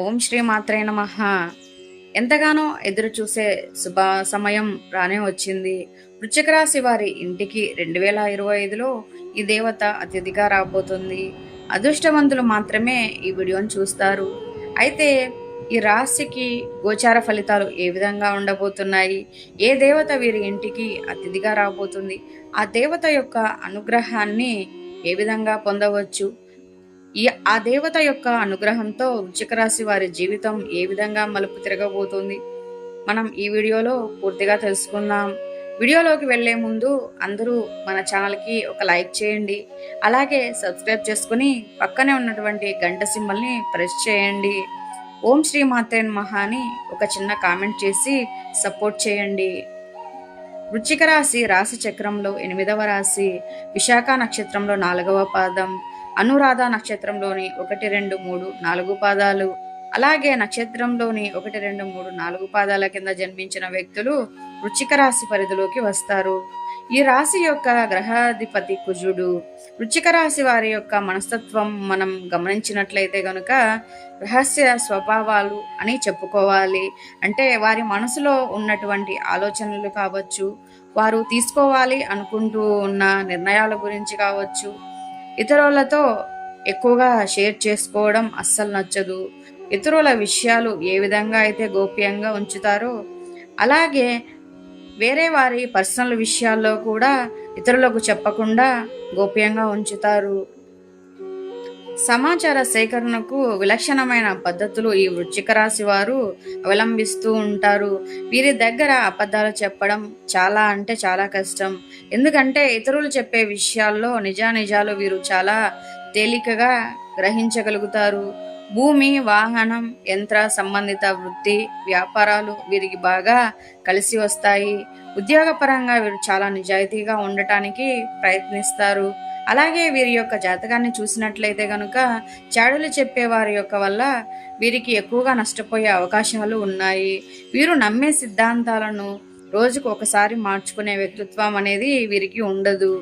ఓం శ్రీ మాత్రే నమ. ఎంతగానో ఎదురు చూసే శుభ సమయం రానే వచ్చింది. వృశ్చిక రాశి వారి ఇంటికి రెండు వేల ఇరవై ఐదులో ఈ దేవత అతిథిగా రాబోతుంది. అదృష్టవంతులు మాత్రమే ఈ వీడియోని చూస్తారు. అయితే ఈ రాశికి గోచార ఫలితాలు ఏ విధంగా ఉండబోతున్నాయి? ఏ దేవత వీరి ఇంటికి అతిథిగా రాబోతుంది? ఆ దేవత యొక్క అనుగ్రహాన్ని ఏ విధంగా పొందవచ్చు? ఈ ఆ దేవత యొక్క అనుగ్రహంతో వృశ్చిక రాశి వారి జీవితం ఏ విధంగా మలుపు తిరగబోతుంది? మనం ఈ వీడియోలో పూర్తిగా తెలుసుకుందాం. వీడియోలోకి వెళ్ళే ముందు అందరూ మన ఛానల్కి ఒక లైక్ చేయండి. అలాగే సబ్స్క్రైబ్ చేసుకుని పక్కనే ఉన్నటువంటి గంట సింబల్ని ప్రెస్ చేయండి. ఓం శ్రీ మాతేన్ మహాని ఒక చిన్న కామెంట్ చేసి సపోర్ట్ చేయండి. వృచ్చిక రాశి రాశి చక్రంలో ఎనిమిదవ రాశి విశాఖ నక్షత్రంలో నాలుగవ పాదం అనురాధ నక్షత్రంలోని ఒకటి రెండు మూడు నాలుగు పాదాలు. అలాగే నక్షత్రంలోని ఒకటి రెండు మూడు నాలుగు పాదాల కింద జన్మించిన వ్యక్తులు వృచ్చిక రాశి పరిధిలోకి వస్తారు. ఈ రాశి యొక్క గ్రహాధిపతి కుజుడు. వృచ్చిక రాశి వారి యొక్క మనస్తత్వం మనం గమనించినట్లయితే గనుక రహస్య స్వభావాలు అని చెప్పుకోవాలి. అంటే వారి మనసులో ఉన్నటువంటి ఆలోచనలు కావచ్చు వారు తీసుకోవాలి అనుకుంటూ ఉన్న నిర్ణయాల గురించి కావచ్చు ఇతరులతో ఎక్కువగా షేర్ చేసుకోవడం అస్సలు నచ్చదు. ఇతరుల విషయాలు ఏ విధంగా అయితే గోప్యంగా ఉంచుతారో అలాగే వేరే వారి పర్సనల్ విషయాల్లో కూడా ఇతరులకు చెప్పకుండా గోప్యంగా ఉంచుతారు. సమాచార సేకరణకు విలక్షణమైన పద్ధతులు ఈ వృచ్చిక రాశి వారు అవలంబిస్తూ ఉంటారు. వీరి దగ్గర అబద్ధాలు చెప్పడం చాలా అంటే చాలా కష్టం. ఎందుకంటే ఇతరులు చెప్పే విషయాల్లో నిజానిజాలు వీరు చాలా తేలికగా గ్రహించగలుగుతారు. భూమి వాహనం యంత్ర సంబంధిత వృత్తి వ్యాపారాలు వీరికి బాగా కలిసి వస్తాయి. ఉద్యోగపరంగా వీరు చాలా నిజాయితీగా ఉండటానికి ప్రయత్నిస్తారు. అలాగే వీరి యొక్క జాతకాన్ని చూసినట్లయితే గనుక చాడులు చెప్పే వారి యొక్క వల్ల వీరికి ఎక్కువగా నష్టపోయే అవకాశాలు ఉన్నాయి. వీరు నమ్మే సిద్ధాంతాలను రోజుకు ఒకసారి మార్చుకునే వ్యక్తిత్వం అనేది వీరికి ఉండదు.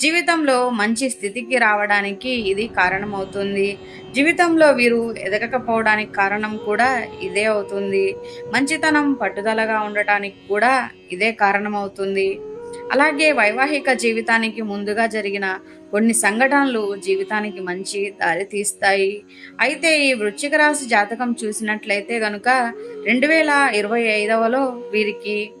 జీవితంలో మంచి స్థితికి రావడానికి ఇది కారణమవుతుంది. జీవితంలో వీరు ఎదగకపోవడానికి కారణం కూడా ఇదే అవుతుంది. మంచితనం పట్టుదలగా ఉండటానికి కూడా ఇదే కారణమవుతుంది. అలాగే వైవాహిక జీవితానికి ముందుగా జరిగిన కొన్ని సంఘటనలు జీవితానికి మంచి దారి తీస్తాయి. అయితే ఈ వృశ్చిక రాశి జాతకం చూసినట్లయితే కనుక రెండు వేల ఇరవై ఐదవలో వీరికి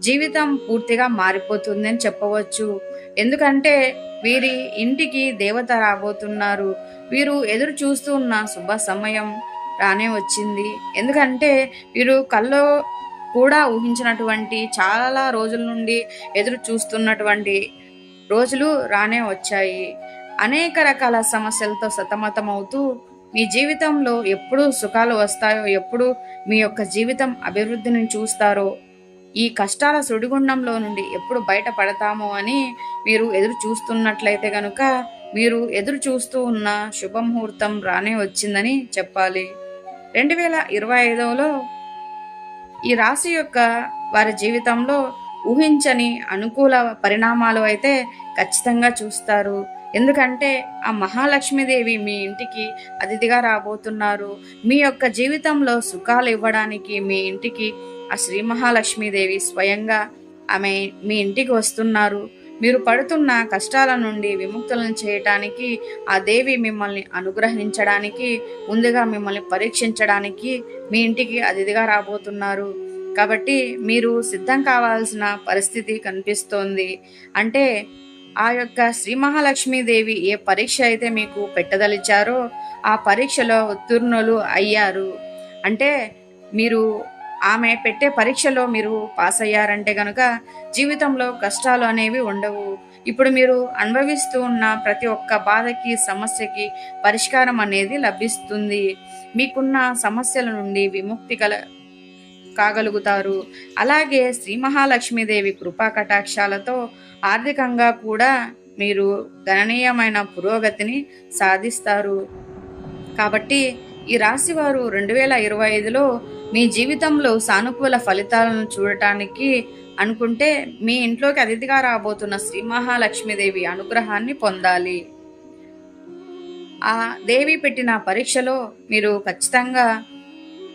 జీవితం పూర్తిగా మారిపోతుందని చెప్పవచ్చు. ఎందుకంటే వీరి ఇంటికి దేవత రాబోతున్నారు. వీరు ఎదురు చూస్తూ ఉన్న శుభ సమయం రానే వచ్చింది. ఎందుకంటే వీరు కల్లో కూడా ఊహించినటువంటి చాలా రోజుల నుండి ఎదురు చూస్తున్నటువంటి రోజులు రానే వచ్చాయి. అనేక రకాల సమస్యలతో సతమతమవుతూ మీ జీవితంలో ఎప్పుడు సుఖాలు వస్తాయో ఎప్పుడు మీ యొక్క జీవితం అభివృద్ధిని చూస్తారో ఈ కష్టాల సుడిగుండంలో నుండి ఎప్పుడు బయటపడతామో అని మీరు ఎదురు చూస్తున్నట్లయితే గనుక మీరు ఎదురు చూస్తూ ఉన్న శుభముహూర్తం రానే వచ్చిందని చెప్పాలి. రెండు వేల ఇరవై ఐదవలో ఈ రాశి యొక్క వారి జీవితంలో ఊహించని అనుకూల పరిణామాలు అయితే ఖచ్చితంగా చూస్తారు. ఎందుకంటే ఆ మహాలక్ష్మీదేవి మీ ఇంటికి అతిథిగా రాబోతున్నారు. మీ యొక్క జీవితంలో సుఖాలు ఇవ్వడానికి మీ ఇంటికి ఆ శ్రీ మహాలక్ష్మీదేవి స్వయంగా ఆమె మీ ఇంటికి వస్తున్నారు. మీరు పడుతున్న కష్టాల నుండి విముక్తులను చేయటానికి ఆ దేవి మిమ్మల్ని అనుగ్రహించడానికి ముందుగా మిమ్మల్ని పరీక్షించడానికి మీ ఇంటికి అతిథిగా రాబోతున్నారు. కాబట్టి మీరు సిద్ధం కావాల్సిన పరిస్థితి కనిపిస్తోంది. అంటే ఆ యొక్క శ్రీ మహాలక్ష్మీదేవి ఏ పరీక్ష అయితే మీకు పెట్టదలిచారో ఆ పరీక్షలో ఉత్తీర్ణులు అయ్యారు. అంటే మీరు ఆమె పెట్టే పరీక్షలో మీరు పాస్ అయ్యారంటే కనుక జీవితంలో కష్టాలు అనేవి ఉండవు. ఇప్పుడు మీరు అనుభవిస్తూ ఉన్న ప్రతి ఒక్క బాధకి సమస్యకి పరిష్కారం అనేది లభిస్తుంది. మీకున్న సమస్యల నుండి విముక్తి కల కాగలుగుతారు. అలాగే శ్రీ మహాలక్ష్మీదేవి కృపా కటాక్షాలతో ఆర్థికంగా కూడా మీరు గణనీయమైన పురోగతిని సాధిస్తారు. కాబట్టి ఈ రాశి వారు రెండు వేల ఇరవై ఐదులో మీ జీవితంలో సానుకూల ఫలితాలను చూడటానికి అనుకుంటే మీ ఇంట్లోకి అతిథిగా రాబోతున్న శ్రీ మహాలక్ష్మీదేవి అనుగ్రహాన్ని పొందాలి. ఆ దేవి పెట్టిన పరీక్షలో మీరు ఖచ్చితంగా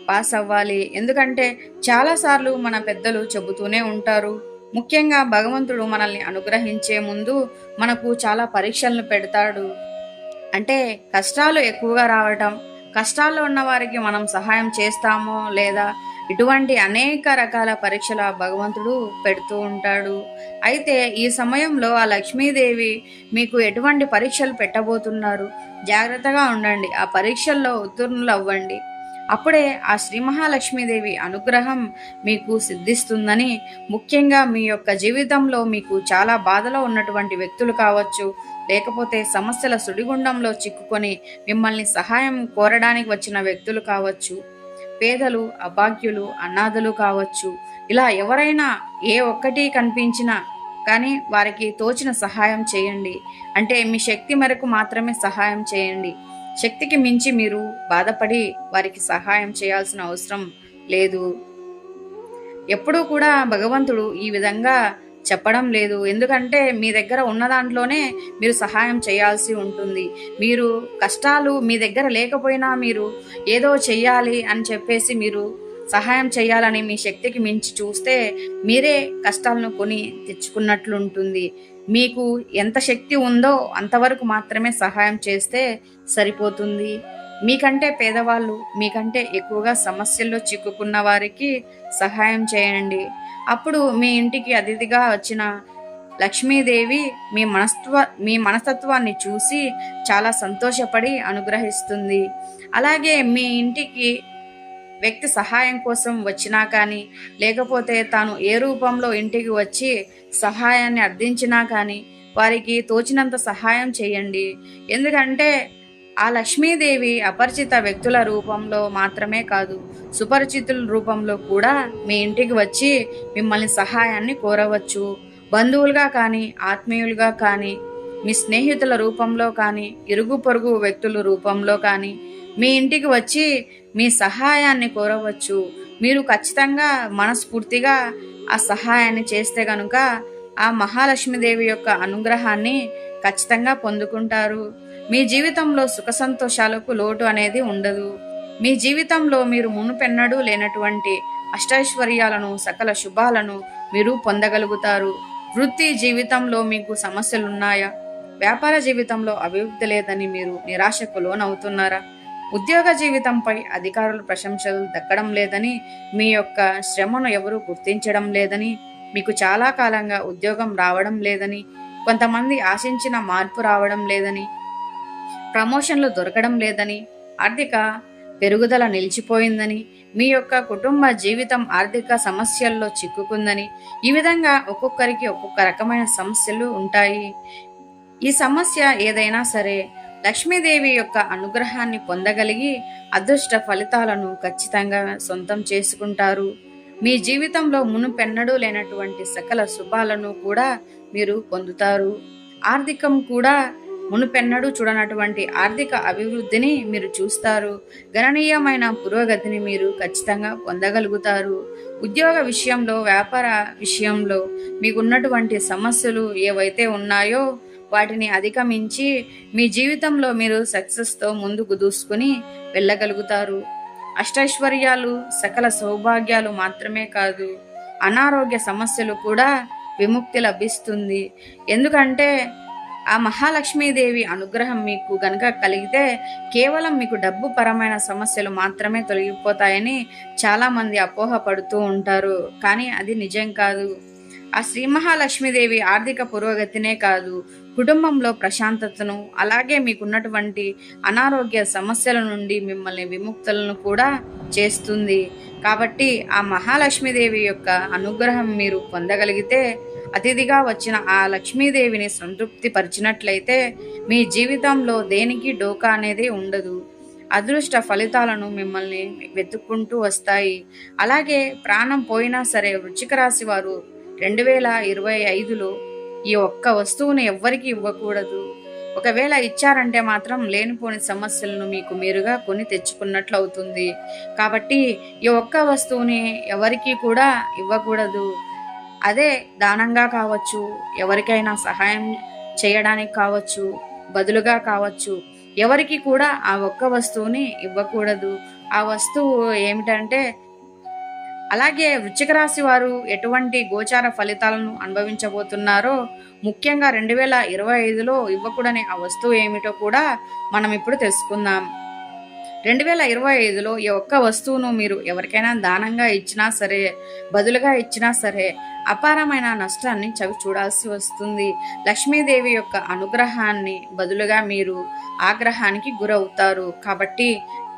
పాస్ అవ్వాలి. ఎందుకంటే చాలాసార్లు మన పెద్దలు చెబుతూనే ఉంటారు. ముఖ్యంగా భగవంతుడు మనల్ని అనుగ్రహించే ముందు మనకు చాలా పరీక్షలను పెడతాడు. అంటే కష్టాలు ఎక్కువగా రావటం కష్టాల్లో ఉన్న వారికి మనం సహాయం చేస్తామో లేదా ఇటువంటి అనేక రకాల పరీక్షల భగవంతుడు పెడుతూ ఉంటాడు. అయితే ఈ సమయంలో ఆ లక్ష్మీదేవి మీకు ఎటువంటి పరీక్షలు పెట్టబోతున్నారు? జాగ్రత్తగా ఉండండి. ఆ పరీక్షల్లో ఉత్తీర్ణులు అవ్వండి అప్పుడే ఆ శ్రీ మహాలక్ష్మీదేవి అనుగ్రహం మీకు సిద్ధిస్తుందని ముఖ్యంగా మీ యొక్క జీవితంలో మీకు చాలా బాధలో ఉన్నటువంటి వ్యక్తులు కావచ్చు లేకపోతే సమస్యల సుడిగుండంలో చిక్కుకొని మిమ్మల్ని సహాయం కోరడానికి వచ్చిన వ్యక్తులు కావచ్చు పేదలు అభాగ్యులు అనాథలు కావచ్చు. ఇలా ఎవరైనా ఏ ఒక్కటి కనిపించినా కానీ వారికి తోచిన సహాయం చేయండి. అంటే మీ శక్తి మేరకు మాత్రమే సహాయం చేయండి. శక్తికి మించి మీరు బాధపడి వారికి సహాయం చేయాల్సిన అవసరం లేదు. ఎప్పుడూ కూడా భగవంతుడు ఈ విధంగా చెప్పడం లేదు. ఎందుకంటే మీ దగ్గర ఉన్న దాంట్లోనే మీరు సహాయం చేయాల్సి ఉంటుంది. మీరు కష్టాలు మీ దగ్గర లేకపోయినా మీరు ఏదో చెయ్యాలి అని చెప్పేసి మీరు సహాయం చేయాలని మీ శక్తికి మించి చూస్తే మీరే కష్టాలను కొని తెచ్చుకున్నట్లుంటుంది. మీకు ఎంత శక్తి ఉందో అంతవరకు మాత్రమే సహాయం చేస్తే సరిపోతుంది. మీకంటే పేదవాళ్ళు మీకంటే ఎక్కువగా సమస్యల్లో చిక్కుకున్న వారికి సహాయం చేయండి. అప్పుడు మీ ఇంటికి అతిథిగా వచ్చిన లక్ష్మీదేవి మీ మనస్తత్వ మీ మనస్తత్వాన్ని చూసి చాలా సంతోషపడి అనుగ్రహిస్తుంది. అలాగే మీ ఇంటికి వ్యక్తి సహాయం కోసం వచ్చినా కానీ లేకపోతే తాను ఏ రూపంలో ఇంటికి వచ్చి సహాయాన్ని అర్థించినా కానీ వారికి తోచినంత సహాయం చేయండి. ఎందుకంటే ఆ లక్ష్మీదేవి అపరిచిత వ్యక్తుల రూపంలో మాత్రమే కాదు సుపరిచితుల రూపంలో కూడా మీ ఇంటికి వచ్చి మిమ్మల్ని సహాయాన్ని కోరవచ్చు. బంధువులుగా కానీ ఆత్మీయులుగా కానీ మీ స్నేహితుల రూపంలో కానీ ఇరుగు పొరుగు వ్యక్తుల రూపంలో కానీ మీ ఇంటికి వచ్చి మీ సహాయాన్ని కోరవచ్చు. మీరు ఖచ్చితంగా మనస్ఫూర్తిగా ఆ సహాయాన్ని చేస్తే కనుక ఆ మహాలక్ష్మీదేవి యొక్క అనుగ్రహాన్ని ఖచ్చితంగా పొందుకుంటారు. మీ జీవితంలో సుఖ సంతోషాలకు లోటు అనేది ఉండదు. మీ జీవితంలో మీరు మునుపెన్నడూ లేనటువంటి అష్టైశ్వర్యాలను సకల శుభాలను మీరు పొందగలుగుతారు. వృత్తి జీవితంలో మీకు సమస్యలున్నాయా? వ్యాపార జీవితంలో అభివృద్ధి లేదని మీరు నిరాశకు లోనవుతున్నారా? ఉద్యోగ జీవితంపై అధికారుల ప్రశంసలు దక్కడం లేదని మీ యొక్క శ్రమను ఎవరు గుర్తించడం లేదని మీకు చాలా కాలంగా ఉద్యోగం రావడం లేదని కొంతమంది ఆశించిన మార్పు రావడం లేదని ప్రమోషన్లు దొరకడం లేదని ఆర్థిక పెరుగుదల నిలిచిపోయిందని మీ యొక్క కుటుంబ జీవితం ఆర్థిక సమస్యల్లో చిక్కుకుందని ఈ విధంగా ఒక్కొక్కరికి ఒక్కొక్క రకమైన సమస్యలు ఉంటాయి. ఈ సమస్య ఏదైనా సరే లక్ష్మీదేవి యొక్క అనుగ్రహాన్ని పొందగలిగి అదృష్ట ఫలితాలను ఖచ్చితంగా సొంతం చేసుకుంటారు. మీ జీవితంలో మునుపెన్నడూ లేనటువంటి సకల శుభాలను కూడా మీరు పొందుతారు. ఆర్థికం కూడా మునుపెన్నడూ చూడనటువంటి ఆర్థిక అభివృద్ధిని మీరు చూస్తారు. గణనీయమైన పురోగతిని మీరు ఖచ్చితంగా పొందగలుగుతారు. ఉద్యోగ విషయంలో వ్యాపార విషయంలో మీకున్నటువంటి సమస్యలు ఏవైతే ఉన్నాయో వాటిని అధిగమించి మీ జీవితంలో మీరు సక్సెస్తో ముందుకు దూసుకుని వెళ్ళగలుగుతారు. అష్టైశ్వర్యాలు సకల సౌభాగ్యాలు మాత్రమే కాదు అనారోగ్య సమస్యలు కూడా విముక్తి లభిస్తుంది. ఎందుకంటే ఆ మహాలక్ష్మీదేవి అనుగ్రహం మీకు గనక కలిగితే కేవలం మీకు డబ్బు పరమైన సమస్యలు మాత్రమే తొలగిపోతాయని చాలామంది అపోహపడుతూ ఉంటారు. కానీ అది నిజం కాదు. ఆ శ్రీ మహాలక్ష్మీదేవి ఆర్థిక పురోగతినే కాదు. కుటుంబంలో ప్రశాంతతను అలాగే మీకున్నటువంటి అనారోగ్య సమస్యల నుండి మిమ్మల్ని విముక్తులను కూడా చేస్తుంది. కాబట్టి ఆ మహాలక్ష్మీదేవి యొక్క అనుగ్రహం మీరు పొందగలిగితే అతిథిగా వచ్చిన ఆ లక్ష్మీదేవిని సంతృప్తి పరిచినట్లయితే మీ జీవితంలో దేనికి డోకా అనేది ఉండదు. అదృష్ట ఫలితాలను మిమ్మల్ని వెతుక్కుంటూ వస్తాయి. అలాగే ప్రాణం పోయినా సరే వృచ్చిక రాశి వారు రెండు వేల ఇరవై ఐదులో ఈ ఒక్క వస్తువును ఎవ్వరికి ఇవ్వకూడదు. ఒకవేళ ఇచ్చారంటే మాత్రం లేనిపోని సమస్యలను మీకు మీరుగా కొని తెచ్చుకున్నట్లు అవుతుంది కాబట్టి ఈ ఒక్క వస్తువుని ఎవరికీ కూడా ఇవ్వకూడదు. అదే దానంగా కావచ్చు ఎవరికైనా సహాయం చేయడానికి కావచ్చు బదులుగా కావచ్చు ఎవరికి కూడా ఆ ఒక్క వస్తువుని ఇవ్వకూడదు. ఆ వస్తువు ఏమిటంటే అలాగే వృశ్చిక రాశి వారు ఎటువంటి గోచార ఫలితాలను అనుభవించబోతున్నారో ముఖ్యంగా రెండు వేల ఇరవై ఐదులో ఇవ్వకూడని ఆ వస్తువు ఏమిటో కూడా మనం ఇప్పుడు తెలుసుకుందాం. రెండు వేల ఇరవై ఐదులో ఈ ఒక్క వస్తువును మీరు ఎవరికైనా దానంగా ఇచ్చినా సరే బదులుగా ఇచ్చినా సరే అపారమైన నష్టాన్ని చవి చూడాల్సి వస్తుంది. లక్ష్మీదేవి యొక్క అనుగ్రహాన్ని బదులుగా మీరు ఆగ్రహానికి గురవుతారు. కాబట్టి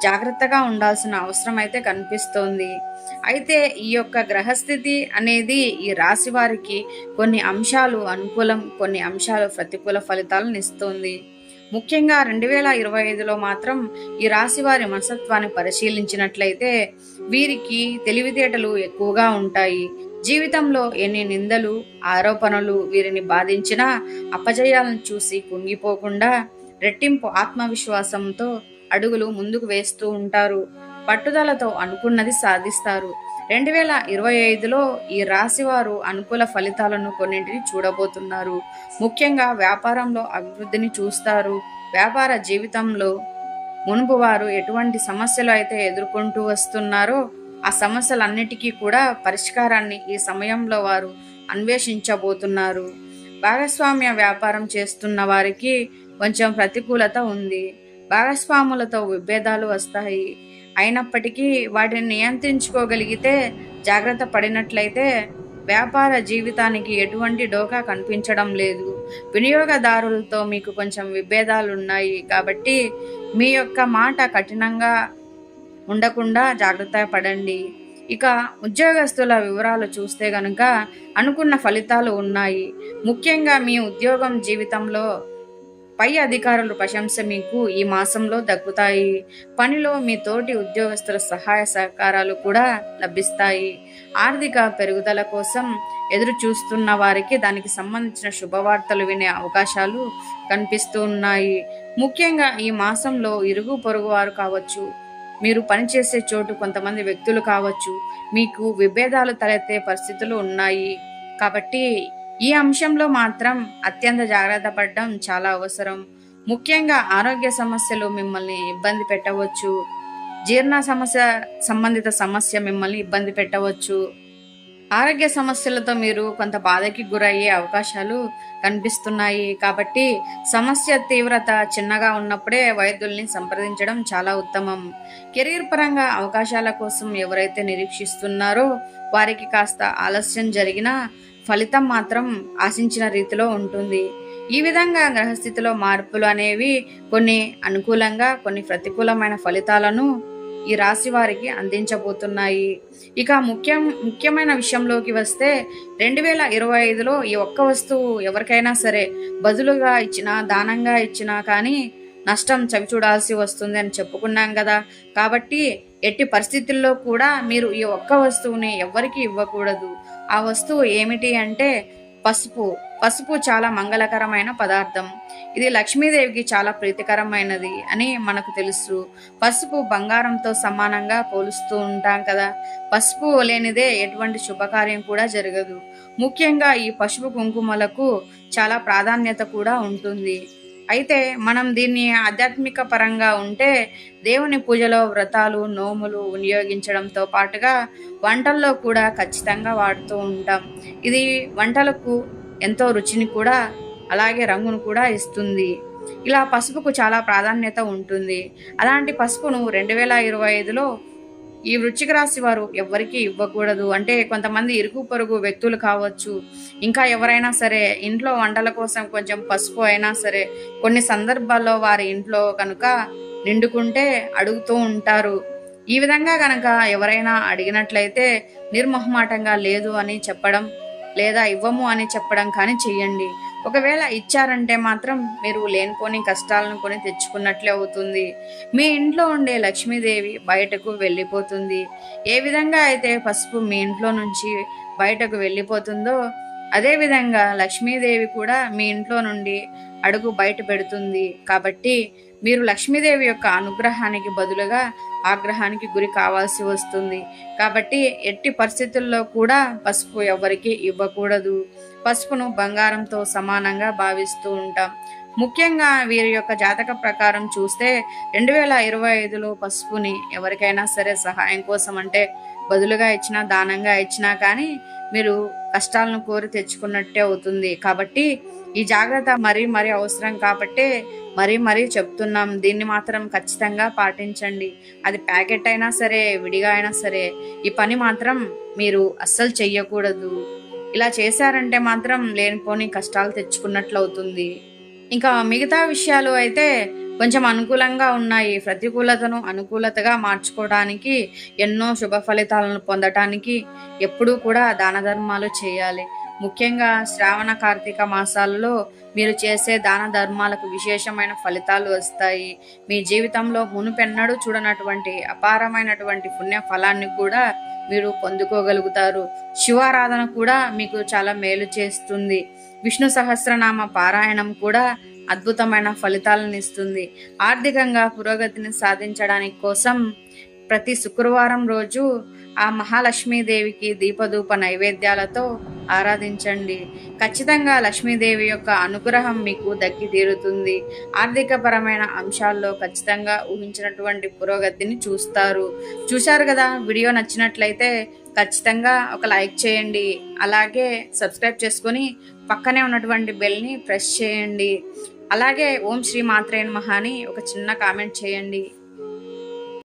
జాగ్రత్తగా ఉండాల్సిన అవసరం అయితే కనిపిస్తోంది. అయితే ఈ యొక్క గ్రహస్థితి అనేది ఈ రాశి వారికి కొన్ని అంశాలు అనుకూలం కొన్ని అంశాలు ప్రతికూల ఫలితాలను ఇస్తుంది. ముఖ్యంగా రెండు వేల ఇరవై ఐదులో మాత్రం ఈ రాశి వారి మనసత్వాన్ని పరిశీలించినట్లయితే వీరికి తెలివితేటలు ఎక్కువగా ఉంటాయి. జీవితంలో ఎన్ని నిందలు ఆరోపణలు వీరిని బాధించినా అపజయాలను చూసి కుంగిపోకుండా రెట్టింపు ఆత్మవిశ్వాసంతో అడుగులు ముందుకు వేస్తూ ఉంటారు. పట్టుదలతో అనుకున్నది సాధిస్తారు. రెండు వేల ఇరవై ఐదులో ఈ రాశి వారు అనుకూల ఫలితాలను కొన్నింటిని చూడబోతున్నారు. ముఖ్యంగా వ్యాపారంలో అభివృద్ధిని చూస్తారు. వ్యాపార జీవితంలో మునుపు వారు ఎటువంటి సమస్యలు అయితే ఎదుర్కొంటూ వస్తున్నారో ఆ సమస్యలన్నిటికీ కూడా పరిష్కారాన్ని ఈ సమయంలో వారు అన్వేషించబోతున్నారు. భాగస్వామ్య వ్యాపారం చేస్తున్న వారికి కొంచెం ప్రతికూలత ఉంది. భాగస్వాములతో విభేదాలు వస్తాయి. అయినప్పటికీ వాటిని నియంత్రించుకోగలిగితే జాగ్రత్త పడినట్లయితే వ్యాపార జీవితానికి ఎటువంటి డోకా కనిపించడం లేదు. వినియోగదారులతో మీకు కొంచెం విభేదాలు ఉన్నాయి కాబట్టి మీ యొక్క మాట కఠినంగా ఉండకుండా జాగ్రత్త పడండి. ఇక ఉద్యోగస్తుల వివరాలు చూస్తే గనుక అనుకున్న ఫలితాలు ఉన్నాయి. ముఖ్యంగా మీ ఉద్యోగం జీవితంలో పై అధికారుల ప్రశంస మీకు ఈ మాసంలో దక్కుతాయి పనిలో మీ తోటి ఉద్యోగస్తుల సహాయ సహకారాలు కూడా లభిస్తాయి. ఆర్థిక పెరుగుదల కోసం ఎదురు చూస్తున్న వారికి దానికి సంబంధించిన శుభవార్తలు వినే అవకాశాలు కనిపిస్తూ ఉన్నాయి. ముఖ్యంగా ఈ మాసంలో ఇరుగు పొరుగు వారు కావచ్చు మీరు పనిచేసే చోటు కొంతమంది వ్యక్తులు కావచ్చు మీకు విభేదాలు తలెత్తే పరిస్థితులు ఉన్నాయి. కాబట్టి ఈ అంశంలో మాత్రం అత్యంత జాగ్రత్త పడడం చాలా అవసరం. ముఖ్యంగా ఆరోగ్య సమస్యలు మిమ్మల్ని ఇబ్బంది పెట్టవచ్చు. జీర్ణ సమస్య సంబంధిత సమస్య మిమ్మల్ని ఇబ్బంది పెట్టవచ్చు. ఆరోగ్య సమస్యలతో మీరు కొంత బాధకి గురయ్యే అవకాశాలు కనిపిస్తున్నాయి. కాబట్టి సమస్య తీవ్రత చిన్నగా ఉన్నప్పుడే వైద్యుల్ని సంప్రదించడం చాలా ఉత్తమం. కెరీర్ పరంగా అవకాశాల కోసం ఎవరైతే నిరీక్షిస్తున్నారో వారికి కాస్త ఆలస్యం జరిగినా ఫలితం మాత్రం ఆశించిన రీతిలో ఉంటుంది. ఈ విధంగా గ్రహస్థితిలో మార్పులు అనేవి కొన్ని అనుకూలంగా కొన్ని ప్రతికూలమైన ఫలితాలను ఈ రాశి వారికి అందించబోతున్నాయి. ఇక ముఖ్యం ముఖ్యమైన విషయంలోకి వస్తే రెండు వేల ఇరవై ఐదులో ఈ ఒక్క వస్తువు ఎవరికైనా సరే బదులుగా ఇచ్చినా దానంగా ఇచ్చినా కానీ నష్టం చవిచూడాల్సి వస్తుంది అని చెప్పుకున్నాం కదా. కాబట్టి ఎట్టి పరిస్థితుల్లో కూడా మీరు ఈ ఒక్క వస్తువుని ఎవరికి ఇవ్వకూడదు. ఆ వస్తువు ఏమిటి అంటే పసుపు. పసుపు చాలా మంగళకరమైన పదార్థం. ఇది లక్ష్మీదేవికి చాలా ప్రీతికరమైనది అని మనకు తెలుసు. పసుపు బంగారంతో సమానంగా పోలుస్తూ ఉంటాం కదా. పసుపు లేనిదే ఎటువంటి శుభకార్యం కూడా జరగదు. ముఖ్యంగా ఈ పసుపు కుంకుమలకు చాలా ప్రాధాన్యత కూడా ఉంటుంది. అయితే మనం దీన్ని ఆధ్యాత్మిక పరంగా ఉంటే దేవుని పూజలో వ్రతాలు నోములు వినియోగించడంతో పాటుగా వంటల్లో కూడా ఖచ్చితంగా వాడుతూ ఉంటాం. ఇది వంటలకు ఎంతో రుచిని కూడా అలాగే రంగును కూడా ఇస్తుంది. ఇలా పసుపుకు చాలా ప్రాధాన్యత ఉంటుంది. అలాంటి పసుపును రెండు వేల ఇరవై ఐదులో ఈ వృశ్చిక రాశి వారు ఎవ్వరికీ ఇవ్వకూడదు. అంటే కొంతమంది ఇరుగు పొరుగు వ్యక్తులు కావచ్చు. ఇంకా ఎవరైనా సరే ఇంట్లో వంటల కోసం కొంచెం పసుపు అయినా సరే కొన్ని సందర్భాల్లో వారి ఇంట్లో కనుక నిండుకుంటే అడుగుతూ ఉంటారు. ఈ విధంగా కనుక ఎవరైనా అడిగినట్లయితే నిర్మొహమాటంగా లేదు అని చెప్పడం లేదా ఇవ్వము అని చెప్పడం కానీ చెయ్యండి ఒకవేళ ఇచ్చారంటే మాత్రం మీరు లేనిపోని కష్టాలను కొని తెచ్చుకున్నట్లే అవుతుంది. మీ ఇంట్లో ఉండే లక్ష్మీదేవి బయటకు వెళ్ళిపోతుంది. ఏ విధంగా అయితే పసుపు మీ ఇంట్లో నుంచి బయటకు వెళ్ళిపోతుందో అదేవిధంగా లక్ష్మీదేవి కూడా మీ ఇంట్లో నుండి అడుగు బయట పెడుతుంది. కాబట్టి మీరు లక్ష్మీదేవి యొక్క అనుగ్రహానికి బదులుగా ఆగ్రహానికి గురి కావాల్సి వస్తుంది. కాబట్టి ఎట్టి పరిస్థితుల్లో కూడా పసుపు ఎవరికి ఇవ్వకూడదు. పసుపును బంగారంతో సమానంగా భావిస్తూ ఉంటాం. ముఖ్యంగా వీరి యొక్క జాతక ప్రకారం చూస్తే రెండు వేల ఇరవై ఐదులో పసుపుని ఎవరికైనా సరే సహాయం కోసం అంటే బదులుగా ఇచ్చినా దానంగా ఇచ్చినా కానీ మీరు కష్టాలను కోరి తెచ్చుకున్నట్టే అవుతుంది. కాబట్టి ఈ జాగ్రత్త మరీ మరీ అవసరం కాబట్టి మరీ మరీ చెప్తున్నాం. దీన్ని మాత్రం ఖచ్చితంగా పాటించండి. అది ప్యాకెట్ అయినా సరే విడిగా అయినా సరే ఈ పని మాత్రం మీరు అస్సలు చెయ్యకూడదు. ఇలా చేశారంటే మాత్రం లేనిపోని కష్టాలు తెచ్చుకున్నట్లు అవుతుంది ఇంకా మిగతా విషయాలు అయితే కొంచెం అనుకూలంగా ఉన్నాయి. ప్రతికూలతను అనుకూలతగా మార్చుకోవడానికి ఎన్నో శుభ ఫలితాలను పొందటానికి ఎప్పుడూ కూడా దాన ధర్మాలు చేయాలి. ముఖ్యంగా శ్రావణ కార్తీక మాసాలలో మీరు చేసే దాన ధర్మాలకు విశేషమైన ఫలితాలు వస్తాయి. మీ జీవితంలో మునుపెన్నడూ చూడనటువంటి అపారమైనటువంటి పుణ్య ఫలాన్ని కూడా మీరు పొందుకోగలుగుతారు. శివారాధన కూడా మీకు చాలా మేలు చేస్తుంది. విష్ణు సహస్రనామ పారాయణం కూడా అద్భుతమైన ఫలితాలను ఇస్తుంది. ఆర్థికంగా పురోగతిని సాధించడానికి కోసం ప్రతి శుక్రవారం రోజు ఆ మహాలక్ష్మీదేవికి దీపధూప నైవేద్యాలతో ఆరాధించండి. ఖచ్చితంగా లక్ష్మీదేవి యొక్క అనుగ్రహం మీకు దక్కి తీరుతుంది ఆర్థికపరమైన అంశాల్లో ఖచ్చితంగా ఊహించినటువంటి పురోగతిని చూస్తారు. చూశారు కదా వీడియో నచ్చినట్లయితే ఖచ్చితంగా ఒక లైక్ చేయండి. అలాగే సబ్స్క్రైబ్ చేసుకొని పక్కనే ఉన్నటువంటి బెల్ని ప్రెస్ చేయండి. అలాగే ఓం శ్రీ మాత్రేన్ మహాని ఒక చిన్న కామెంట్ చేయండి.